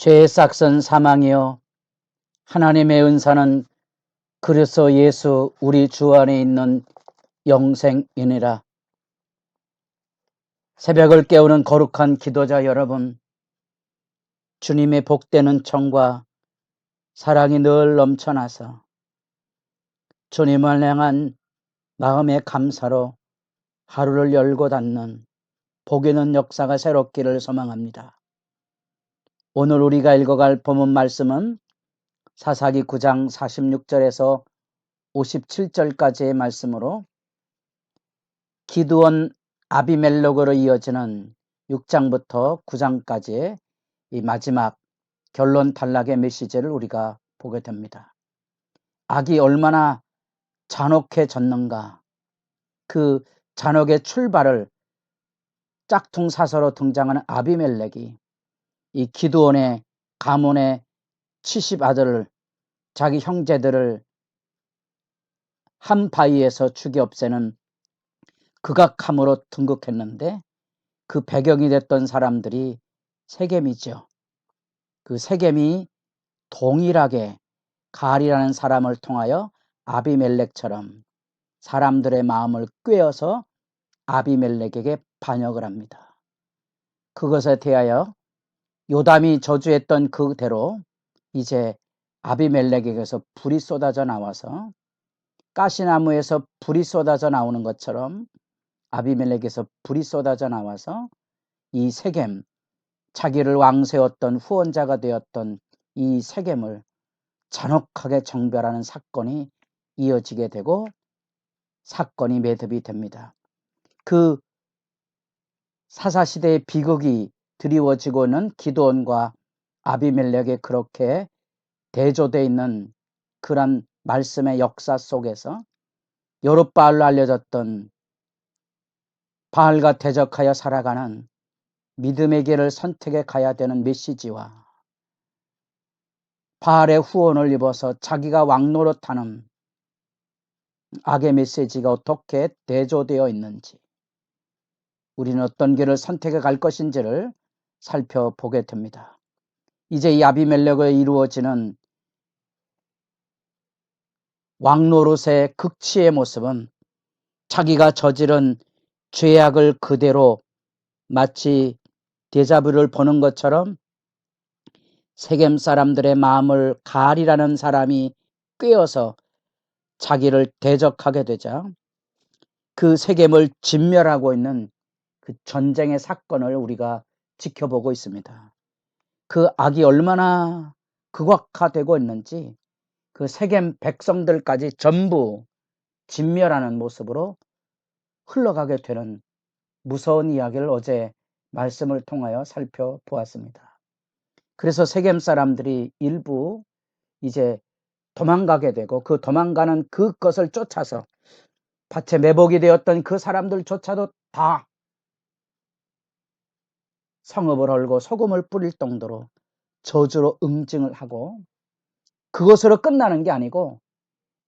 죄의 싹선 사망이요 하나님의 은사는 그리스도 예수 우리 주 안에 있는 영생이니라. 새벽을 깨우는 거룩한 기도자 여러분, 주님의 복되는 청과 사랑이 늘 넘쳐나서 주님을 향한 마음의 감사로 하루를 열고 닫는 복 있는 역사가 새롭기를 소망합니다. 오늘 우리가 읽어갈 본문 말씀은 사사기 9장 46절에서 57절까지의 말씀으로 기드원 아비멜록으로 이어지는 6장부터 9장까지의 이 마지막 결론 단락의 메시지를 우리가 보게 됩니다. 악이 얼마나 잔혹해졌는가. 그 잔혹의 출발을 짝퉁 사서로 등장하는 아비멜렉이 이 기드온의 가문의 70 아들을 자기 형제들을 한 바위에서 죽여 없애는 극악함으로 등극했는데 그 배경이 됐던 사람들이 세겜이죠. 그 세겜이 동일하게 갈이라는 사람을 통하여 아비멜렉처럼 사람들의 마음을 꿰어서 아비멜렉에게 반역을 합니다. 그것에 대하여 요담이 저주했던 그대로 이제 아비멜렉에게서 불이 쏟아져 나와서 가시나무에서 불이 쏟아져 나오는 것처럼 아비멜렉에서 불이 쏟아져 나와서 이 세겜 자기를 왕 세웠던 후원자가 되었던 이 세겜을 잔혹하게 정별하는 사건이 이어지게 되고 사건이 매듭이 됩니다. 그 사사시대의 비극이 드리워지고는 기도원과 아비멜렉에 그렇게 대조되어 있는 그런 말씀의 역사 속에서 여룻바알로 알려졌던 바알과 대적하여 살아가는 믿음의 길을 선택해 가야 되는 메시지와 바알의 후원을 입어서 자기가 왕노릇하는 악의 메시지가 어떻게 대조되어 있는지 우리는 어떤 길을 선택해 갈 것인지를 살펴보게 됩니다. 이제 이 아비멜렉에 이루어지는 왕노릇의 극치의 모습은 자기가 저지른 죄악을 그대로 마치 데자뷰를 보는 것처럼 세겜 사람들의 마음을 가리라는 사람이 꿰어서 자기를 대적하게 되자 그 세겜을 진멸하고 있는 그 전쟁의 사건을 우리가 지켜보고 있습니다. 그 악이 얼마나 극악화되고 있는지 그 세겜 백성들까지 전부 진멸하는 모습으로 흘러가게 되는 무서운 이야기를 어제 말씀을 통하여 살펴보았습니다. 그래서 세겜 사람들이 일부 이제 도망가게 되고 그 도망가는 그것을 쫓아서 밭에 매복이 되었던 그 사람들조차도 다 성읍을 헐고 소금을 뿌릴 정도로 저주로 응징을 하고 그것으로 끝나는 게 아니고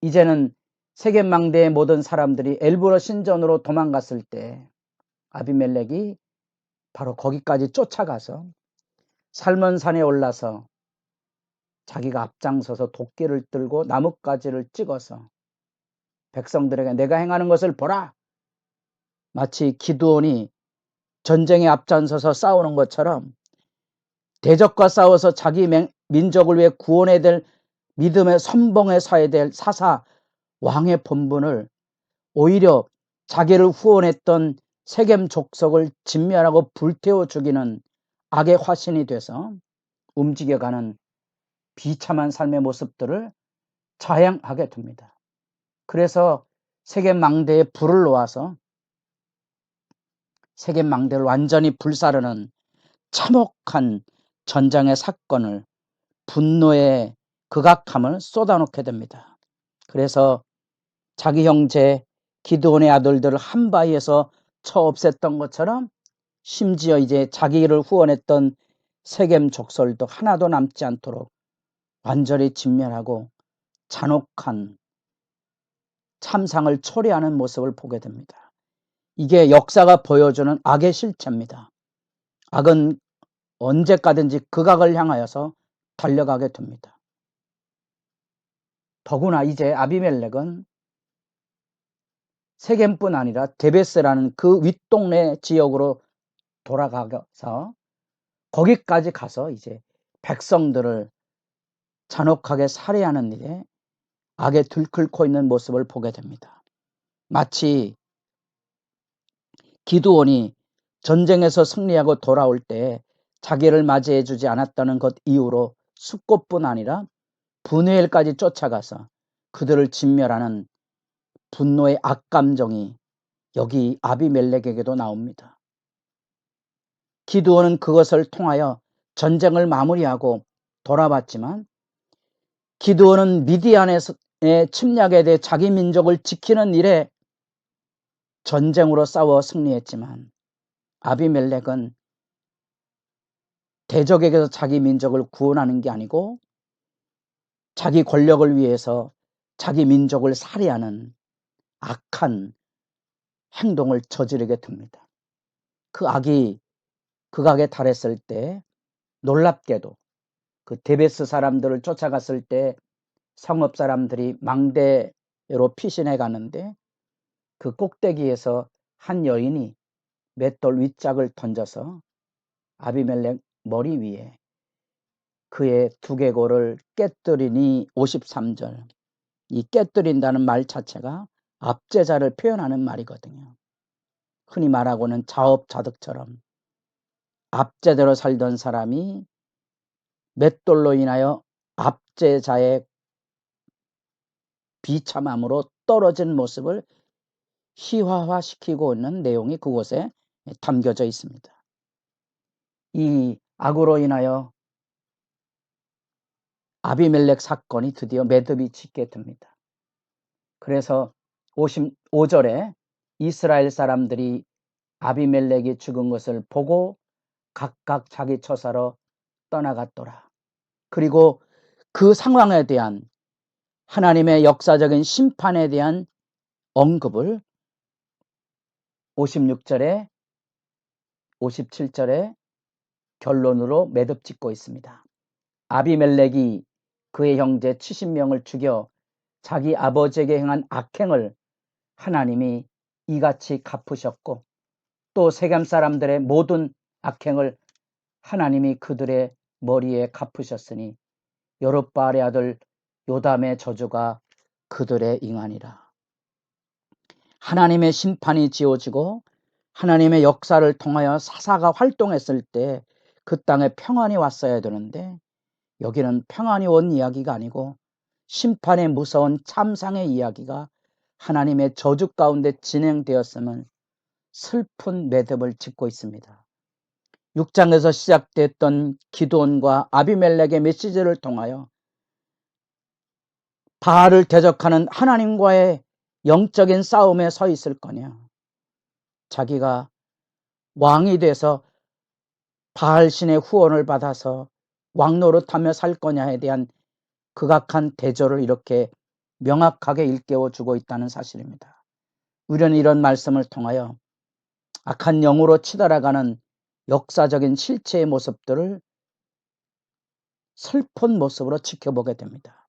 이제는 세계망대의 모든 사람들이 엘브러 신전으로 도망갔을 때 아비멜렉이 바로 거기까지 쫓아가서 살몬산에 올라서 자기가 앞장서서 도끼를 들고 나뭇가지를 찍어서 백성들에게 내가 행하는 것을 보라. 마치 기두온이 전쟁에 앞장서서 싸우는 것처럼 대적과 싸워서 자기 민족을 위해 구원해야 될 믿음의 선봉에 서야 될 사사 왕의 본분을 오히려 자기를 후원했던 세겜 족속을 진멸하고 불태워 죽이는 악의 화신이 돼서 움직여가는 비참한 삶의 모습들을 자양하게 됩니다. 그래서 세계 망대에 불을 놓아서 세계 망대를 완전히 불사르는 참혹한 전장의 사건을 분노의 극악함을 쏟아놓게 됩니다. 그래서 자기 형제 기드온의 아들들을 한 바위에서 쳐 없앴던 것처럼 심지어 이제 자기를 후원했던 세겜 족설도 하나도 남지 않도록 완전히 진멸하고 잔혹한 참상을 초래하는 모습을 보게 됩니다. 이게 역사가 보여주는 악의 실체입니다. 악은 언제까든지 극악을 향하여서 달려가게 됩니다. 더구나 이제 아비멜렉은 세겜뿐 아니라 데베스라는 그 윗동네 지역으로 돌아가서 거기까지 가서 이제 백성들을 잔혹하게 살해하는 일에 악에 들끓고 있는 모습을 보게 됩니다. 마치 기두온이 전쟁에서 승리하고 돌아올 때 자기를 맞이해 주지 않았다는 것 이후로 숙고뿐 아니라 분해일까지 쫓아가서 그들을 진멸하는 분노의 악감정이 여기 아비멜렉에게도 나옵니다. 기두온은 그것을 통하여 전쟁을 마무리하고 돌아봤지만 기두온은 미디안의 침략에 대해 자기 민족을 지키는 일에 전쟁으로 싸워 승리했지만 아비멜렉은 대적에게서 자기 민족을 구원하는 게 아니고 자기 권력을 위해서 자기 민족을 살해하는 악한 행동을 저지르게 됩니다. 그 악이 극악에 달했을 때 놀랍게도 그 데베스 사람들을 쫓아갔을 때 성읍 사람들이 망대로 피신해 가는데 그 꼭대기에서 한 여인이 맷돌 윗짝을 던져서 아비멜렉 머리 위에 그의 두개골을 깨뜨리니 53절 이 깨뜨린다는 말 자체가 압제자를 표현하는 말이거든요. 흔히 말하고는 자업자득처럼 압제대로 살던 사람이 맷돌로 인하여 압제자의 비참함으로 떨어진 모습을 희화화시키고 있는 내용이 그곳에 담겨져 있습니다. 이 악으로 인하여 아비멜렉 사건이 드디어 매듭이 짓게 됩니다. 그래서 55절에 이스라엘 사람들이 아비멜렉이 죽은 것을 보고 각각 자기 처사로 떠나갔더라. 그리고 그 상황에 대한 하나님의 역사적인 심판에 대한 언급을 56절에 57절에 결론으로 매듭 짓고 있습니다. 아비멜렉이 그의 형제 70명을 죽여 자기 아버지에게 행한 악행을 하나님이 이같이 갚으셨고 또 세겜 사람들의 모든 악행을 하나님이 그들의 머리에 갚으셨으니 여룻바알의 아들 요담의 저주가 그들의 잉하니라. 하나님의 심판이 지어지고 하나님의 역사를 통하여 사사가 활동했을 때 그 땅에 평안이 왔어야 되는데 여기는 평안이 온 이야기가 아니고 심판의 무서운 참상의 이야기가 하나님의 저주 가운데 진행되었음을 슬픈 매듭을 짓고 있습니다. 6장에서 시작됐던 기도원과 아비멜렉의 메시지를 통하여 바알을 대적하는 하나님과의 영적인 싸움에 서 있을 거냐? 자기가 왕이 돼서 바알 신의 후원을 받아서 왕노릇하며 살 거냐에 대한 극악한 대조를 이렇게 명확하게 일깨워 주고 있다는 사실입니다. 우리는 이런 말씀을 통하여 악한 영으로 치달아가는 역사적인 실체의 모습들을 슬픈 모습으로 지켜보게 됩니다.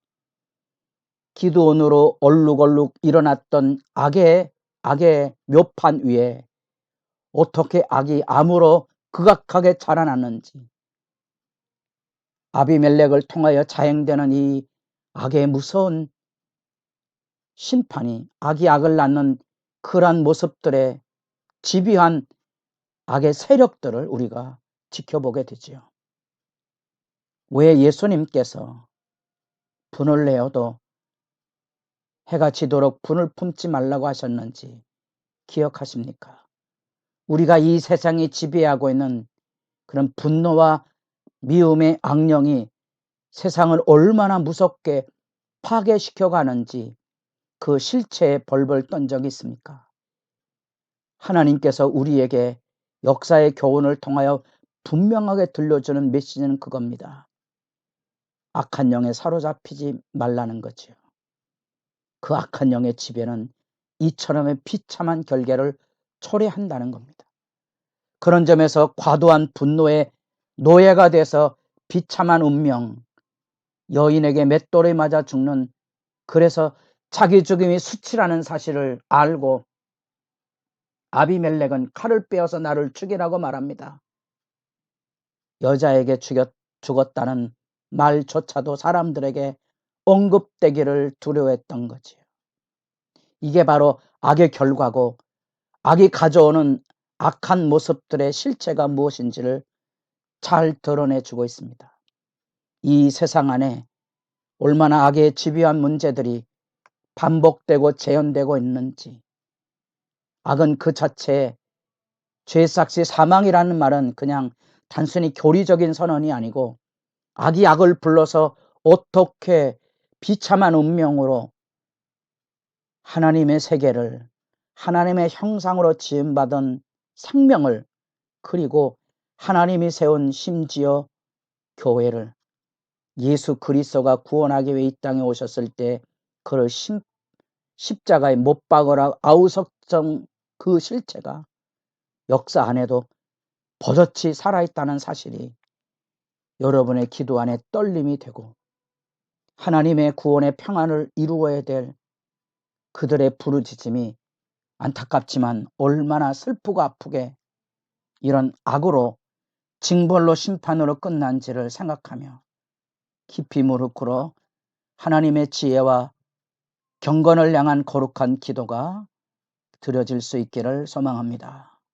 기도원으로 얼룩얼룩 일어났던 악의 악의 묘판 위에 어떻게 악이 암으로 극악하게 자라났는지 아비멜렉을 통하여 자행되는 이 악의 무서운 심판이 악이 악을 낳는 그러한 모습들의 집요한 악의 세력들을 우리가 지켜보게 되지요. 왜 예수님께서 분을 내어도 해가 지도록 분을 품지 말라고 하셨는지 기억하십니까? 우리가 이 세상에 지배하고 있는 그런 분노와 미움의 악령이 세상을 얼마나 무섭게 파괴시켜 가는지 그 실체에 벌벌 떤 적이 있습니까? 하나님께서 우리에게 역사의 교훈을 통하여 분명하게 들려주는 메시지는 그겁니다. 악한 영에 사로잡히지 말라는 거지요. 그 악한 영의 지배는 이처럼의 비참한 결계를 초래한다는 겁니다. 그런 점에서 과도한 분노에 노예가 돼서 비참한 운명, 여인에게 맷돌에 맞아 죽는 그래서 자기 죽음이 수치라는 사실을 알고 아비멜렉은 칼을 빼어서 나를 죽이라고 말합니다. 여자에게 죽였, 죽었다는 말조차도 사람들에게 언급되기를 두려워했던 거지요. 이게 바로 악의 결과고 악이 가져오는 악한 모습들의 실체가 무엇인지를 잘 드러내주고 있습니다. 이 세상 안에 얼마나 악의 집요한 문제들이 반복되고 재현되고 있는지 악은 그 자체에 죄삭시 사망이라는 말은 그냥 단순히 교리적인 선언이 아니고 악이 악을 불러서 어떻게 비참한 운명으로 하나님의 세계를 하나님의 형상으로 지음받은 생명을 그리고 하나님이 세운 심지어 교회를 예수 그리스도가 구원하기 위해 이 땅에 오셨을 때 그를 심, 십자가에 못 박으라 아우석정 그 실체가 역사 안에도 버젓이 살아있다는 사실이 여러분의 기도 안에 떨림이 되고 하나님의 구원의 평안을 이루어야 될 그들의 부르짖음이 안타깝지만 얼마나 슬프고 아프게 이런 악으로 징벌로 심판으로 끝난지를 생각하며 깊이 무릎 꿇어 하나님의 지혜와 경건을 향한 거룩한 기도가 드려질 수 있기를 소망합니다.